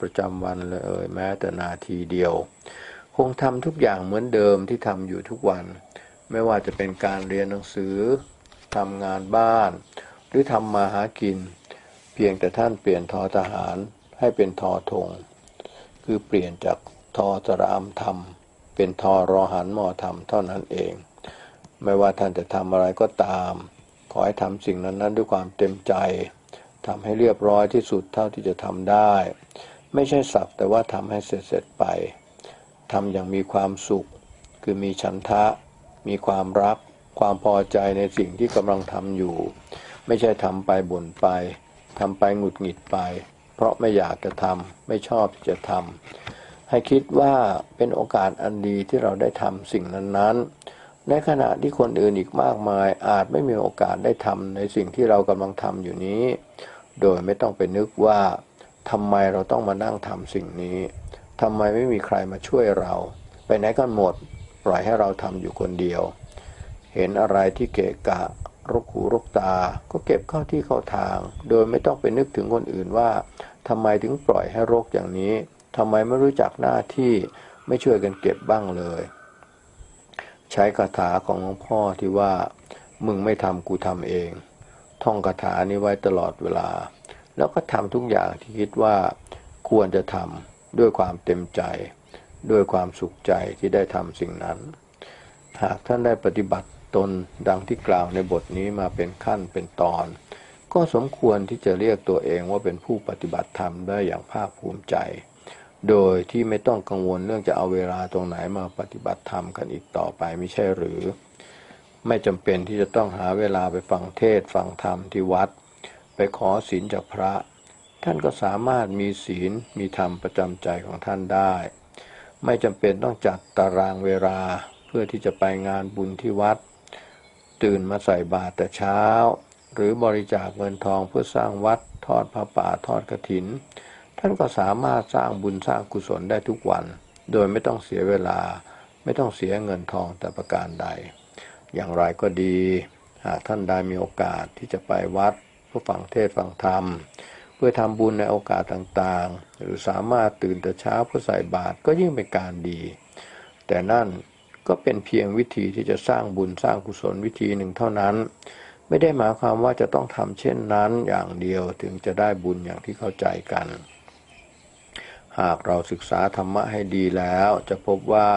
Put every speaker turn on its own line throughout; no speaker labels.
ประจำวันเลยเอ่ยแม้แต่นาทีเดียว คงทำทุกอย่างเหมือนเดิมที่ทำอยู่ทุกวัน ไม่ว่าจะเป็นการเรียนหนังสือทำงานบ้าน หรือทำมาหากิน เพียงแต่ท่านเปลี่ยนทอทหารให้เป็นทอธงคือเปลี่ยนจากทอสรามธรรม เป็นทอรอหันมอธรรมเท่านั้นเอง ไม่ว่าท่านจะทำอะไรก็ตาม ขอให้ทำสิ่งนั้นๆ ด้วยความเต็มใจทำให้เรียบร้อยที่สุดเท่าที่จะทำได้ ไม่ใช่สักแต่ว่าทำให้เสร็จๆไปทำอย่างมีความสุข คือมีฉันทะ มีความรัก ความพอใจในสิ่งที่กำลังทำอยู่ ไม่ใช่ทำไปบ่นไปทำไปหงุดหงิดไป เพราะไม่อยากจะทำไม่ชอบที่จะทำให้คิดว่าเป็นโอกาสอันดีที่เราได้ทำสิ่งนั้นๆ ในขณะที่คนอื่นอีกมากมายอาจไม่มีโอกาสได้ทำในสิ่งที่เรากำลังทำอยู่นี้ โดยไม่ต้องไปนึกว่า ทำไมเราต้องมานั่งทำสิ่งนี้ทำไมไม่มีใครมาช่วยเรา ไปไหนกันหมด ปล่อยให้เราทำอยู่คนเดียว เห็นอะไรที่เกะกะรกหูรกตา ก็เก็บเข้าที่เข้าทาง โดยไม่ต้องไปนึกถึงคนอื่นว่าทำไมถึงปล่อยให้รกอย่างนี้ทำไมไม่รู้จักหน้าที่ไม่ช่วยกันเก็บบ้างเลย ใช้คาถาของหลวงพ่อที่ว่า มึงไม่ทำกูทำเอง ท่องคาถานี้ไว้ตลอดเวลา แล้วก็ทำทุกอย่างที่คิดว่าควรจะทำด้วยความเต็มใจ ด้วยความสุขใจที่ได้ทำสิ่งนั้น หากท่านได้ปฏิบัติตนดังที่กล่าวในบทนี้มาเป็นขั้นเป็นตอน ก็สมควรที่จะเรียกตัวเองว่าเป็นผู้ปฏิบัติธรรมได้อย่างภาคภูมิใจ โดยที่ไม่ต้องกังวลเรื่องจะเอาเวลาตรงไหนมาปฏิบัติธรรมกันอีกต่อไปไม่ใช่หรือ ไม่จำเป็นที่จะต้องหาเวลาไปฟังเทศฟังธรรมที่วัด ไปขอศีลจากพระ ท่านก็สามารถมีศีลมีธรรมประจำใจของท่านได้ ไม่จำเป็นต้องจัดตารางเวลาเพื่อที่จะไปงานบุญที่วัด ตื่นมาใส่บาตรแต่เช้า หรือบริจาคเงินทองเพื่อสร้างวัดทอดพระป่าทอดกระถิน ท่านก็สามารถสร้างบุญสร้างกุศลได้ทุกวัน โดยไม่ต้องเสียเวลา ไม่ต้องเสียเงินทองแต่ประการใด อย่างไรก็ดี หากท่านได้มีโอกาสที่จะไปวัด เพื่อฟังเทศฟังธรรม เพื่อทำบุญในโอกาสต่างๆ หรือสามารถตื่นแต่เช้าเพื่อใส่บาตรก็ยิ่งเป็นการดี แต่นั่นก็เป็นเพียงวิธีที่จะสร้างบุญสร้างกุศลวิธีหนึ่งเท่านั้น ไม่ได้หมายความว่าจะต้องทำเช่นนั้นอย่างเดียวถึงจะได้บุญอย่างที่เข้าใจกัน หากเราศึกษาธรรมะให้ดีแล้วจะพบว่า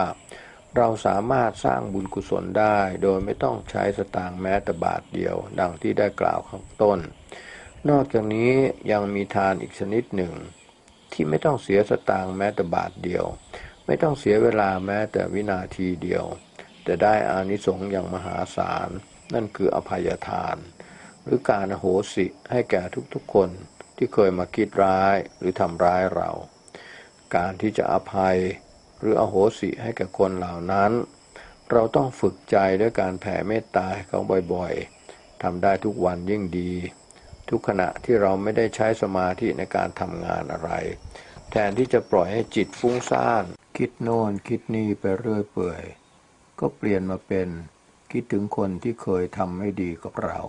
เราสามารถสร้างบุญกุศลได้โดยไม่ต้องใช้สตางค์แม้แต่บาทเดียว ดังที่ได้กล่าวข้างต้น นอกจากนี้ยังมีทานอีกชนิดหนึ่ง ที่ไม่ต้องเสียสตางค์แม้แต่บาทเดียว ไม่ต้องเสียเวลาแม้แต่วินาทีเดียวจะได้อานิสงส์อย่างมหาศาล นั่นคืออภัยทาน หรือการอโหสิให้แก่ทุกๆคนที่เคยมาคิดร้ายหรือทำร้ายเรา การที่จะอภัยหรืออโหสิให้แก่คนเหล่านั้น เราต้องฝึกใจด้วยการแผ่เมตตาให้เขาบ่อยๆทำได้ทุกวันยิ่งดี ทุกขณะที่เราไม่ได้ใช้สมาธิในการทำงานอะไร แทนที่จะปล่อยให้จิตฟุ้งซ่าน คิดโน่นคิดนี่ไปเรื่อยเปื่อย ก็เปลี่ยนมาเป็นคิดถึงคนที่เคยทำไม่ดีกับเรา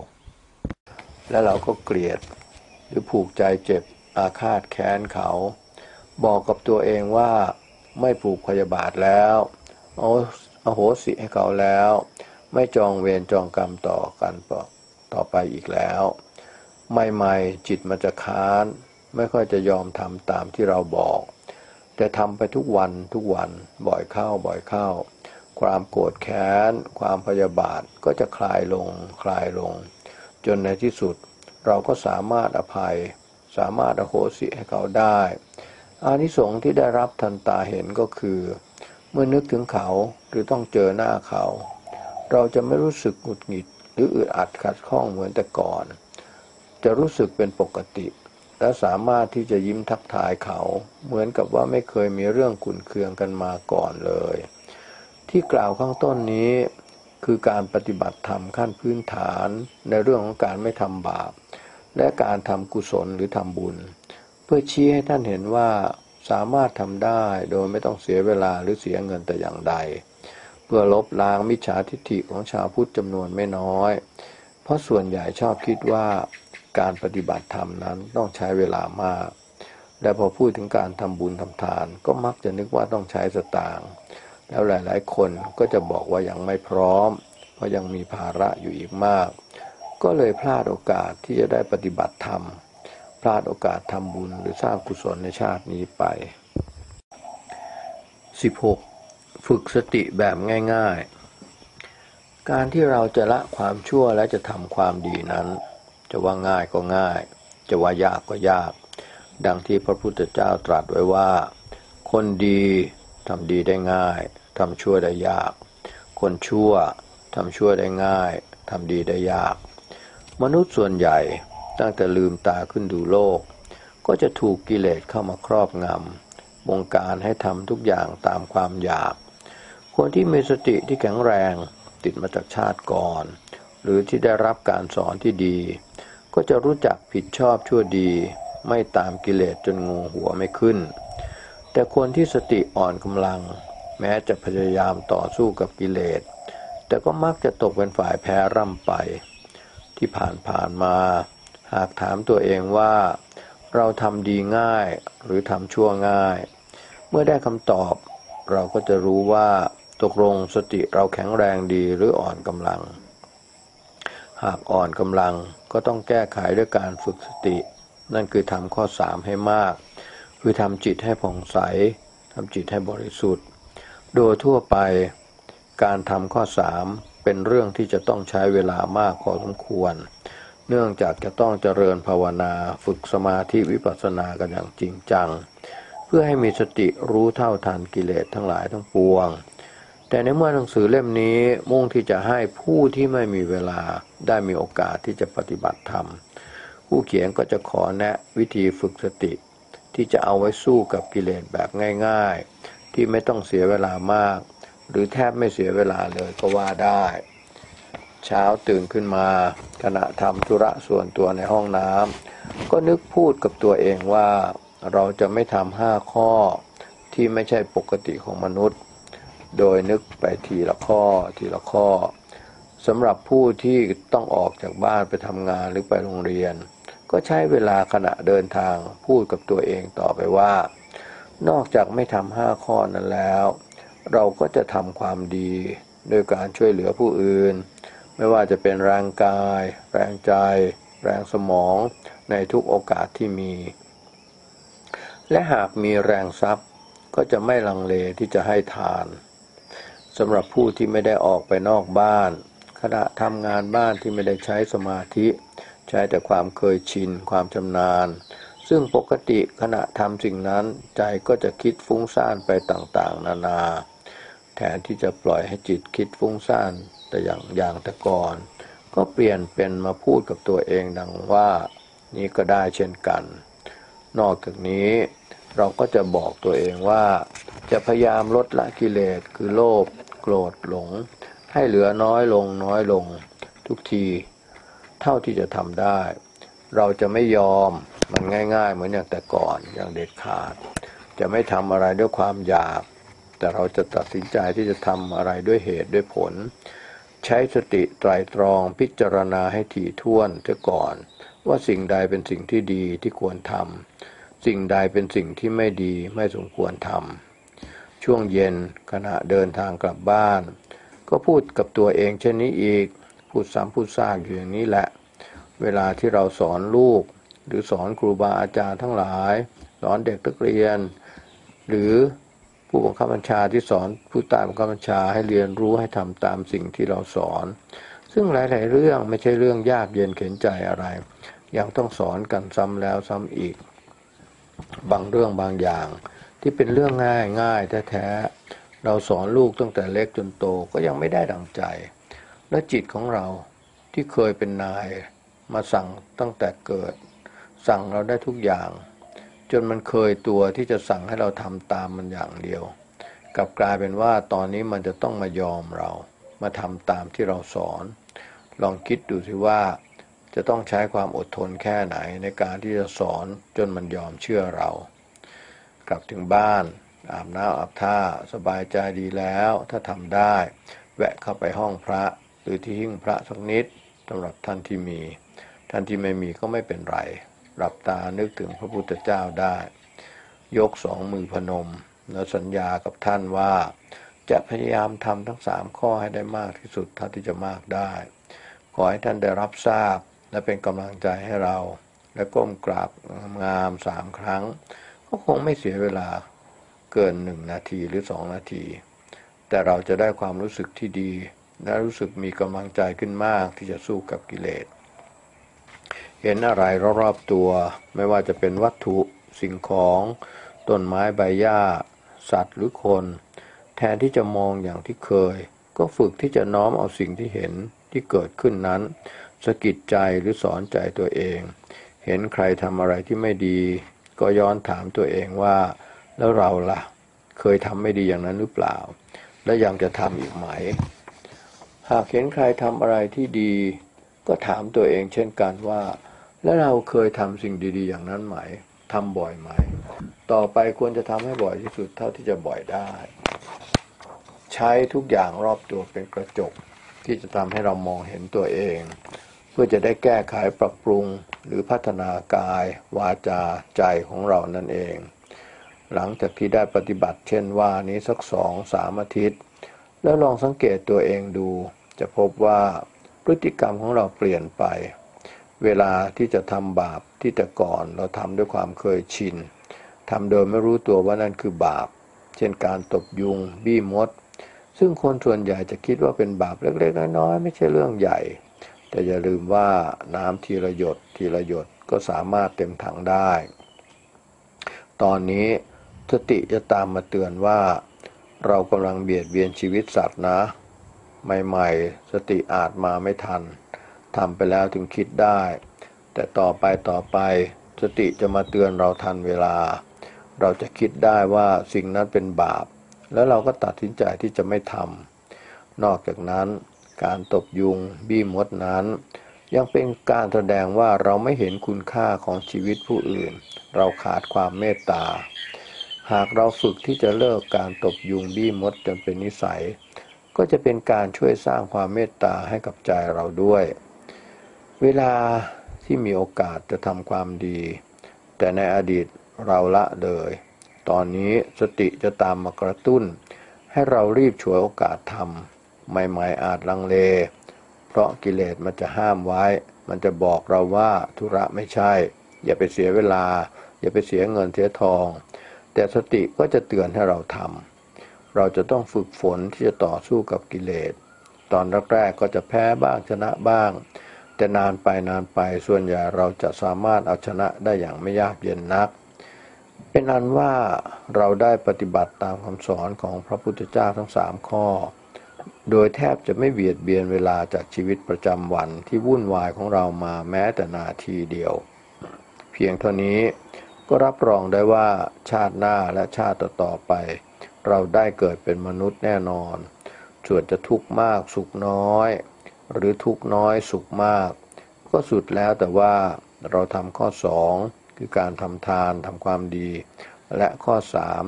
และเราก็เกลียดหรือผูกใจเจ็บอาฆาตแค้นเขา บอกกับตัวเองว่าไม่ผูกพยาบาทแล้วเอาอโหสิให้เขาแล้ว ไม่จองเวรจองกรรมต่อกันต่อไปอีกแล้ว ไม่ไม่จิตมันจะค้าน ไม่ค่อยจะยอมทำตามที่เราบอก แต่ทำไปทุกวันทุกวันบ่อยเข้าบ่อยเข้า ความโกรธแค้น ความพยาบาทก็จะคลายลงคลายลง จนในที่สุดเราก็สามารถอภัย สามารถอโหสิให้เขาได้อานิสงส์ที่ได้รับทันตาเห็นก็คือ เมื่อนึกถึงเขาหรือต้องเจอหน้าเขา เราจะไม่รู้สึกหงุดหงิดหรืออึดอัดขัดข้องเหมือนแต่ก่อน จะรู้สึกเป็นปกติ และสามารถที่จะยิ้มทักทายเขา เหมือนกับว่าไม่เคยมีเรื่องขุนเคืองกันมาก่อนเลย ที่กล่าวข้างต้นนี้คือการปฏิบัติธรรมขั้นพื้นฐานในเรื่องของการไม่ทำบาป และการทำกุศลหรือทำบุญ เพื่อชี้ให้ท่านเห็นว่าสามารถทำได้โดยไม่ต้องเสียเวลาหรือเสียเงินแต่อย่างใด เพื่อลบล้างมิจฉาทิฏฐิของชาวพุทธจำนวนไม่น้อย เพราะส่วนใหญ่ชอบคิดว่า การปฏิบัติธรรมนั้นต้องใช้เวลามาก และพอพูดถึงการทำบุญทำทาน ก็มักจะนึกว่าต้องใช้สตางค์แล้วหลาย ๆ คนก็จะบอกว่ายังไม่พร้อม เพราะยังมีภาระอยู่อีกมาก ก็เลยพลาดโอกาสที่จะได้ปฏิบัติธรรม พลาดโอกาสทำบุญหรือสร้างกุศลในชาตินี้ไป 16. ฝึกสติแบบง่าย ๆ การที่เราจะละความชั่วและจะทำความดีนั้น จะว่าง่ายก็ง่าย จะว่ายากก็ยาก ดังที่พระพุทธเจ้าตรัสไว้ว่า คนดีทำดีได้ง่ายทำชั่วได้ยาก คนชั่วทำชั่วได้ง่ายทำดีได้ยาก มนุษย์ส่วนใหญ่ตั้งแต่ลืมตาขึ้นดูโลก ก็จะถูกกิเลสเข้ามาครอบงำบงการให้ทำทุกอย่างตามความอยาก คนที่มีสติที่แข็งแรงติดมาจากชาติก่อน หรือที่ได้รับการสอนที่ดี ก็จะรู้จักผิดชอบชั่วดี ไม่ตามกิเลสจนงูหัวไม่ขึ้น แต่คนที่สติอ่อนกำลัง แม้จะพยายามต่อสู้กับกิเลส แต่ก็มักจะตกเป็นฝ่ายแพ้ร่ำไป ที่ผ่านผ่านมา หากถามตัวเองว่า เราทำดีง่ายหรือทำชั่วง่าย เมื่อได้คำตอบ เราก็จะรู้ว่าตกลงสติเราแข็งแรงดีหรืออ่อนกำลัง หากอ่อนกำลังก็ต้องแก้ไขด้วยการฝึกสติ นั่นคือทำข้อสามให้มาก คือทำจิตให้ผ่องใสทำจิตให้บริสุทธิ์ โดยทั่วไปการทำข้อสามเป็นเรื่องที่จะต้องใช้เวลามากพอสมควร เนื่องจากจะต้องเจริญภาวนาฝึกสมาธิวิปัสสนากันอย่างจริงจัง เพื่อให้มีสติรู้เท่าทันกิเลสทั้งหลายทั้งปวง แต่ในเมื่อหนังสือเล่มนี้มุ่งที่จะให้ผู้ที่ไม่มีเวลาได้มีโอกาสที่จะปฏิบัติธรรม ผู้เขียนก็จะขอแนะวิธีฝึกสติ ที่จะเอาไว้สู้กับกิเลสแบบง่าย ๆ ที่ไม่ต้องเสียเวลามาก หรือแทบไม่เสียเวลาเลยก็ว่าได้ เช้าตื่นขึ้นมา ขณะทำธุระส่วนตัวในห้องน้ำก็นึกพูดกับตัวเองว่าเราจะไม่ทำห้าข้อที่ไม่ใช่ปกติของมนุษย์ โดยนึกไปทีละข้อทีละข้อสำหรับผู้ที่ต้องออกจากบ้านไปทำงานหรือไปโรงเรียน ก็ใช้เวลาขณะเดินทางพูดกับตัวเองต่อไปว่า นอกจากไม่ทำห้าข้อนั้นแล้ว เราก็จะทำความดีโดยการช่วยเหลือผู้อื่น ไม่ว่าจะเป็นแรงกาย แรงใจ แรงสมองในทุกโอกาสที่มี และหากมีแรงทรัพย์ก็จะไม่ลังเลที่จะให้ทาน สำหรับผู้ที่ไม่ได้ออกไปนอกบ้าน ขณะทำงานบ้านที่ไม่ได้ใช้สมาธิ ใช้แต่ความเคยชิน ความชำนาญ ซึ่งปกติขณะทำสิ่งนั้นใจก็จะคิดฟุ้งซ่านไปต่างๆ นานา แทนที่จะปล่อยให้จิตคิดฟุ้งซ่านแต่อย่างอย่างแต่ก่อน ก็เปลี่ยนเป็นมาพูดกับตัวเองดังว่านี่ก็ได้เช่นกัน นอกจากนี้เราก็จะบอกตัวเองว่า จะพยายามลดละกิเลสคือโลภ โกรธหลง ให้เหลือน้อยลงน้อยลง ทุกทีเท่าที่จะทำได้ เราจะไม่ยอมมันง่าย ๆ เหมือนอย่างแต่ก่อนอย่างเด็ดขาด จะไม่ทำอะไรด้วยความอยาก แต่เราจะตัดสินใจที่จะทำอะไรด้วยเหตุด้วยผล ใช้สติไตรตรองพิจารณาให้ถี่ถ้วนเสียก่อน ว่าสิ่งใดเป็นสิ่งที่ดีที่ควรทำสิ่งใดเป็นสิ่งที่ไม่ดีไม่สมควรทำ ช่วงเย็นขณะเดินทางกลับบ้าน ก็พูดกับตัวเองเช่นนี้อีก พูดซ้ำพูดซากอยู่อย่างนี้แหละ เวลาที่เราสอนลูก หรือสอนครูบาอาจารย์ทั้งหลาย สอนเด็กนักเรียน หรือผู้บังคับบัญชาที่สอนผู้ใตามบังคับบัญชาให้เรียนรู้ให้ทำตามสิ่งที่เราสอน ซึ่งหลาย ๆ เรื่องไม่ใช่เรื่องยากเย็นเข็นใจอะไร ยังต้องสอนกันซ้ำแล้วซ้ำอีก บางเรื่องบางอย่าง ที่เป็นเรื่องง่ายง่ายแท้ๆเราสอนลูกตั้งแต่เล็กจนโตก็ยังไม่ได้ดังใจ และจิตของเราที่เคยเป็นนาย มาสั่งตั้งแต่เกิด สั่งเราได้ทุกอย่าง จนมันเคยตัวที่จะสั่งให้เราทำตามมันอย่างเดียวกลับกลายเป็นว่าตอนนี้มันจะต้องมายอมเรา มาทำตามที่เราสอน ลองคิดดูสิว่าจะต้องใช้ความอดทนแค่ไหนในการที่จะสอนจนมันยอมเชื่อเรา กลับถึงบ้าน อาบน้ำอาบท่าสบายใจดีแล้ว ถ้าทำได้ แวะเข้าไปห้องพระหรือที่หิ้งพระสักนิดสำหรับท่านที่มี ท่านที่ไม่มีก็ไม่เป็นไรหลับตานึกถึงพระพุทธเจ้าได้ ยกสองมือพนม แล้วสัญญากับท่านว่า จะพยายามทำทั้งสามข้อให้ได้มากที่สุดเท่าที่จะมากได้ ขอให้ท่านได้รับทราบและเป็นกำลังใจให้เรา และก้มกราบงามสามครั้ง ก็คงไม่เสียเวลาเกินหนึ่งนาทีหรือสองนาที แต่เราจะได้ความรู้สึกที่ดี และรู้สึกมีกำลังใจขึ้นมากที่จะสู้กับกิเลส เห็นอะไรรอบๆตัว ไม่ว่าจะเป็นวัตถุสิ่งของต้นไม้ใบหญ้า สัตว์หรือคน แทนที่จะมองอย่างที่เคย ก็ฝึกที่จะน้อมเอาสิ่งที่เห็นที่เกิดขึ้นนั้นสะกิดใจหรือสอนใจตัวเอง เห็นใครทำอะไรที่ไม่ดี ก็ย้อนถามตัวเองว่า แล้วเราล่ะ เคยทำไม่ดีอย่างนั้นหรือเปล่า และยังจะทำอีกไหม หากเห็นใครทำอะไรที่ดี ก็ถามตัวเองเช่นกันว่า แล้วเราเคยทำสิ่งดี ๆ อย่างนั้นไหมทำบ่อยไหม ต่อไปควรจะทำให้บ่อยที่สุดเท่าที่จะบ่อยได้ ใช้ทุกอย่างรอบตัวเป็นกระจก ที่จะทำให้เรามองเห็นตัวเอง เพื่อจะได้แก้ไขปรับปรุง หรือพัฒนากาย วาจาใจของเรานั่นเอง หลังจากที่ได้ปฏิบัติเช่นว่านี้สักสองสามอาทิตย์ แล้วลองสังเกตตัวเองดู จะพบว่าพฤติกรรมของเราเปลี่ยนไป เวลาที่จะทำบาปที่แต่ก่อนเราทำด้วยความเคยชินทำโดยไม่รู้ตัวว่านั่นคือบาป เช่นการตบยุง บี้มด ซึ่งคนส่วนใหญ่จะคิดว่าเป็นบาปเล็กๆน้อยๆไม่ใช่เรื่องใหญ่ แต่อย่าลืมว่าน้ำทีละหยด ทีละหยดก็สามารถเต็มถังได้ ตอนนี้สติจะตามมาเตือนว่า เรากำลังเบียดเบียนชีวิตสัตว์นะ ใหม่ๆ สติอาจมาไม่ทันทำไปแล้วถึงคิดได้ แต่ต่อไปต่อไปสติจะมาเตือนเราทันเวลา เราจะคิดได้ว่าสิ่งนั้นเป็นบาป แล้วเราก็ตัดสินใจที่จะไม่ทำนอกจากนั้น การตบยุงบี้มดนั้น ยังเป็นการแสดงว่าเราไม่เห็นคุณค่าของชีวิตผู้อื่น เราขาดความเมตตา หากเราฝึกที่จะเลิกการตบยุงบี้มดจนเป็นนิสัย ก็จะเป็นการช่วยสร้างความเมตตาให้กับใจเราด้วย เวลาที่มีโอกาสจะทำความดี แต่ในอดีตเราละเลย ตอนนี้สติจะตามมากระตุ้น ให้เรารีบฉวยโอกาสทำใหม่ๆอาจลังเล เพราะกิเลสมันจะห้ามไว้ มันจะบอกเราว่าธุระไม่ใช่ อย่าไปเสียเวลา อย่าไปเสียเงินเสียทอง แต่สติก็จะเตือนให้เราทำเราจะต้องฝึกฝนที่จะต่อสู้กับกิเลส ตอนแรกๆก็จะแพ้บ้างชนะบ้าง แต่นานไปนานไปส่วนใหญ่เราจะสามารถเอาชนะได้อย่างไม่ยากเย็นนัก เป็นอันว่าเราได้ปฏิบัติตามคำสอนของพระพุทธเจ้าทั้งสามข้อ โดยแทบจะไม่เบียดเบียนเวลาจากชีวิตประจำวันที่วุ่นวายของเรามาแม้แต่นาทีเดียว เพียงเท่านี้ก็รับรองได้ว่าชาติหน้าและชาติต่อไป เราได้เกิดเป็นมนุษย์แน่นอนส่วนจะทุกข์มากสุขน้อย หรือทุกข์น้อยสุขมาก ก็สุดแล้วแต่ว่าเราทำข้อสองคือการทำทานทำความดี และข้อสาม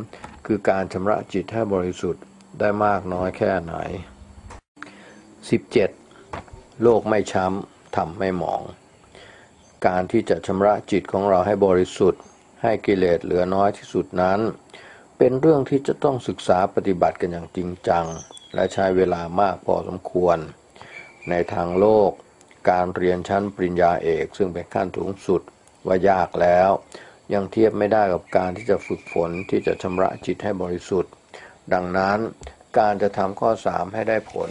คือการชำระจิตให้บริสุทธิ์ ได้มากน้อยแค่ไหน 17. โลกไม่ช้ำทำไม่หมอง การที่จะชำระจิตของเราให้บริสุทธิ์ ให้กิเลสเหลือน้อยที่สุดนั้น เป็นเรื่องที่จะต้องศึกษาปฏิบัติกันอย่างจริงจัง และใช้เวลามากพอสมควร ในทางโลก การเรียนชั้นปริญญาเอก ซึ่งเป็นขั้นสูงสุดว่ายากแล้ว ยังเทียบไม่ได้กับการที่จะฝึกฝนที่จะชำระจิตให้บริสุทธิ์ ดังนั้นการจะทำข้อสามให้ได้ผล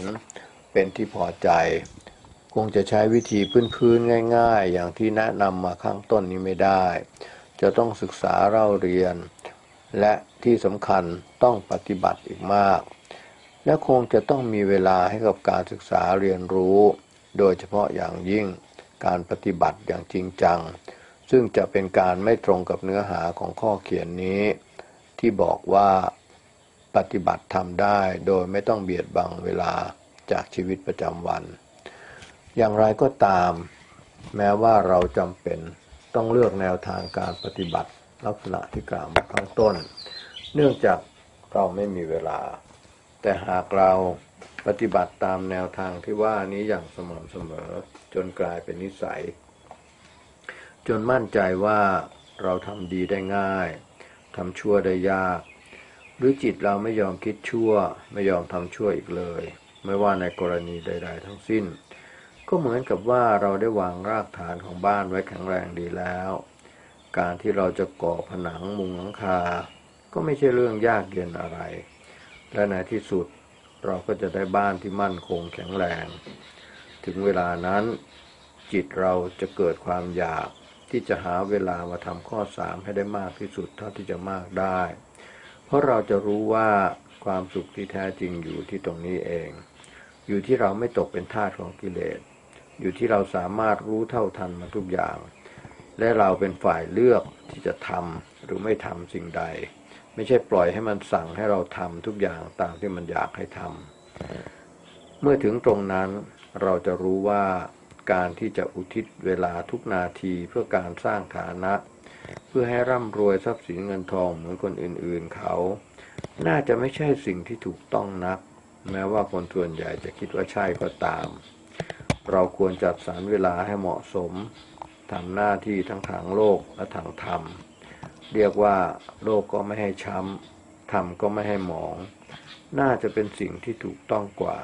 เป็นที่พอใจ คงจะใช้วิธีพื้นๆง่าย ๆ อย่างที่แนะนำมาข้างต้นนี้ไม่ได้ จะต้องศึกษาเล่าเรียน และที่สำคัญต้องปฏิบัติอีกมาก และคงจะต้องมีเวลาให้กับการศึกษาเรียนรู้ โดยเฉพาะอย่างยิ่งการปฏิบัติอย่างจริงจัง ซึ่งจะเป็นการไม่ตรงกับเนื้อหาของข้อเขียนนี้ ที่บอกว่า ปฏิบัติทำได้โดยไม่ต้องเบียดบังเวลาจากชีวิตประจำวัน อย่างไรก็ตาม แม้ว่าเราจำเป็นต้องเลือกแนวทางการปฏิบัติลักษณะที่กล่าวมาข้างต้น เนื่องจากเราไม่มีเวลา แต่หากเราปฏิบัติตามแนวทางที่ว่านี้อย่างสม่ำเสมอจนกลายเป็นนิสัย จนมั่นใจว่าเราทำดีได้ง่ายทำชั่วได้ยาก หรือจิตเราไม่ยอมคิดชั่ว ไม่ยอมทำชั่วอีกเลย ไม่ว่าในกรณีใด ๆ ทั้งสิ้น ก็เหมือนกับว่าเราได้วางรากฐานของบ้านไว้แข็งแรงดีแล้ว การที่เราจะก่อผนังมุงหลังคา ก็ไม่ใช่เรื่องยากเย็นอะไร และในที่สุดเราก็จะได้บ้านที่มั่นคงแข็งแรง ถึงเวลานั้น จิตเราจะเกิดความอยากที่จะหาเวลามาทำข้อสามให้ได้มากที่สุดเท่าที่จะมากได้ เพราะเราจะรู้ว่าความสุขที่แท้จริงอยู่ที่ตรงนี้เอง อยู่ที่เราไม่ตกเป็นทาสของกิเลส อยู่ที่เราสามารถรู้เท่าทันมันทุกอย่าง และเราเป็นฝ่ายเลือกที่จะทำหรือไม่ทำสิ่งใด ไม่ใช่ปล่อยให้มันสั่งให้เราทำทุกอย่างตามที่มันอยากให้ทำเมื่อถึงตรงนั้นเราจะรู้ว่าการที่จะอุทิศเวลาทุกนาทีเพื่อการสร้างฐานะ เพื่อให้ร่ำรวยทรัพย์สินเงินทองเหมือนคนอื่นๆเขา น่าจะไม่ใช่สิ่งที่ถูกต้องนัก แม้ว่าคนส่วนใหญ่จะคิดว่าใช่ก็ตาม เราควรจัดสรรเวลาให้เหมาะสมทำหน้าที่ทั้งทางโลกและทางธรรม เรียกว่าโลกก็ไม่ให้ช้ำธรรมก็ไม่ให้หมอง น่าจะเป็นสิ่งที่ถูกต้องกว่า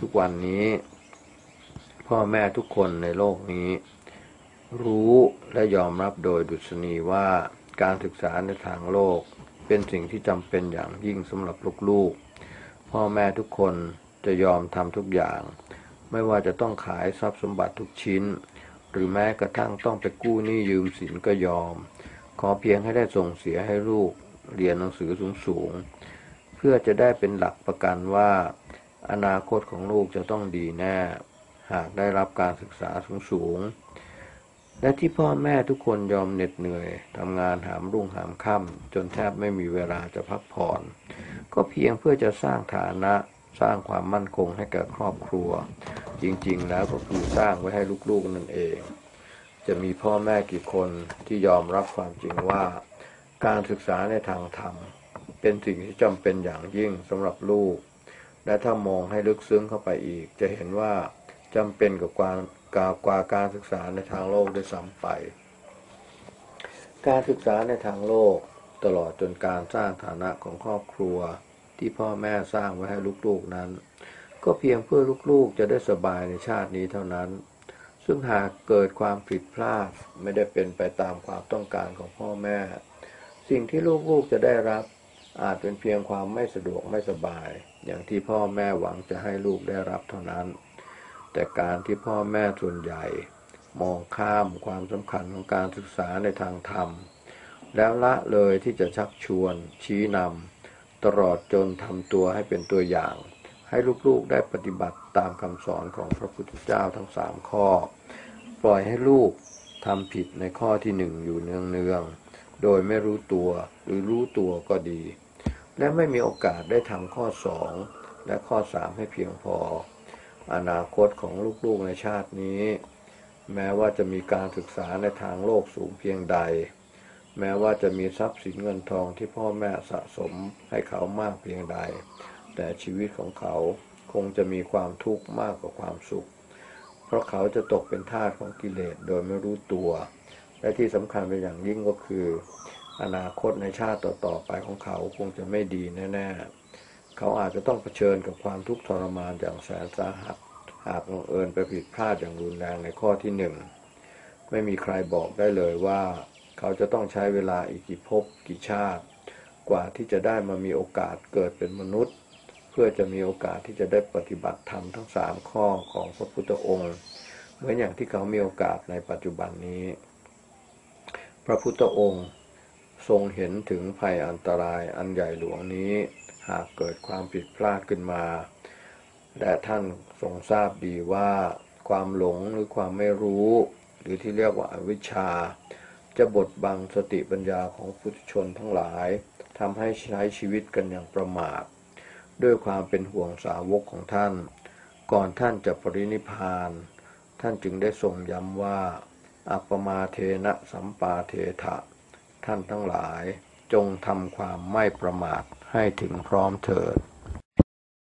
ทุกวันนี้ พ่อแม่ทุกคนในโลกนี้ รู้และยอมรับโดยดุษณีว่าการศึกษาในทางโลก เป็นสิ่งที่จำเป็นอย่างยิ่งสำหรับลูกๆ พ่อแม่ทุกคนจะยอมทำทุกอย่าง ไม่ว่าจะต้องขายทรัพย์สมบัติทุกชิ้น หรือแม้กระทั่งต้องไปกู้หนี้ยืมสินก็ยอม ขอเพียงให้ได้ส่งเสียให้ลูกเรียนหนังสือสูงๆ เพื่อจะได้เป็นหลักประกันว่า อนาคตของลูกจะต้องดีแน่ หากได้รับการศึกษาสูงๆ และที่พ่อแม่ทุกคนยอมเหน็ดเหนื่อยทำงานหามรุ่งหามค่ำจนแทบไม่มีเวลาจะพักผ่อน ก็เพียงเพื่อจะสร้างฐานะสร้างความมั่นคงให้แก่ครอบครัว จริงๆ แล้วก็คือสร้างไว้ให้ลูกๆนั่นเอง จะมีพ่อแม่กี่คนที่ยอมรับความจริงว่า การศึกษาในทางธรรม เป็นสิ่งที่จำเป็นอย่างยิ่งสำหรับลูก และถ้ามองให้ลึกซึ้งเข้าไปอีก จะเห็นว่าจำเป็นกับการ กากว่าการศึกษาในทางโลกด้วยซ้ำไป การศึกษาในทางโลกตลอดจนการสร้างฐานะของครอบครัว ที่พ่อแม่สร้างไว้ให้ลูกๆนั้น ก็เพียงเพื่อลูกๆจะได้สบายในชาตินี้เท่านั้น ซึ่งหากเกิดความผิดพลาดไม่ได้เป็นไปตามความต้องการของพ่อแม่ สิ่งที่ลูกๆจะได้รับอาจเป็นเพียงความไม่สะดวกไม่สบาย อย่างที่พ่อแม่หวังจะให้ลูกได้รับเท่านั้น แต่การที่พ่อแม่ส่วนใหญ่ มองข้ามความสำคัญของการศึกษาในทางธรรม แล้วละเลยที่จะชักชวน ชี้นำตลอดจนทำตัวให้เป็นตัวอย่าง ให้ลูกๆได้ปฏิบัติตามคำสอนของพระพุทธเจ้าทั้งสามข้อ ปล่อยให้ลูกทำผิดในข้อที่หนึ่งอยู่เนืองๆ โดยไม่รู้ตัวหรือรู้ตัวก็ดี และไม่มีโอกาสได้ทำข้อสองและข้อสามให้เพียงพอ อนาคตของลูกๆในชาตินี้ แม้ว่าจะมีการศึกษาในทางโลกสูงเพียงใด แม้ว่าจะมีทรัพย์สินเงินทองที่พ่อแม่สะสมให้เขามากเพียงใด แต่ชีวิตของเขาคงจะมีความทุกข์มากกว่าความสุข เพราะเขาจะตกเป็นทาสของกิเลสโดยไม่รู้ตัว และที่สำคัญเป็นอย่างยิ่งก็คือ อนาคตในชาติต่อๆไปของเขาคงจะไม่ดีแน่ๆ เขาอาจจะต้องเผชิญกับความทุกข์ทรมานอย่างแสนสาหัส หากบังเอิญไปผิดพลาดอย่างรุนแรงในข้อที่หนึ่งไม่มีใครบอกได้เลยว่า เขาจะต้องใช้เวลาอีกกี่ภพกี่ชาติ กว่าที่จะได้มามีโอกาสเกิดเป็นมนุษย์ เพื่อจะมีโอกาสที่จะได้ปฏิบัติธรรมทั้งสามข้อของพระพุทธองค์ เหมือนอย่างที่เขามีโอกาสในปัจจุบันนี้ พระพุทธองค์ทรงเห็นถึงภัยอันตรายอันใหญ่หลวงนี้ หากเกิดความผิดพลาดขึ้นมา และท่านทรงทราบดีว่า ความหลงหรือความไม่รู้ หรือที่เรียกว่าอวิชชา จะบดบังสติปัญญาของผู้ชนทั้งหลายทำให้ใช้ชีวิตกันอย่างประมาท ด้วยความเป็นห่วงสาวกของท่าน ก่อนท่านจะปรินิพาน ท่านจึงได้ทรงย้ำว่า อัปมาเทนะสัมปาเทถะท่านทั้งหลายจงทำความไม่ประมาท ให้ถึงพร้อมเถิด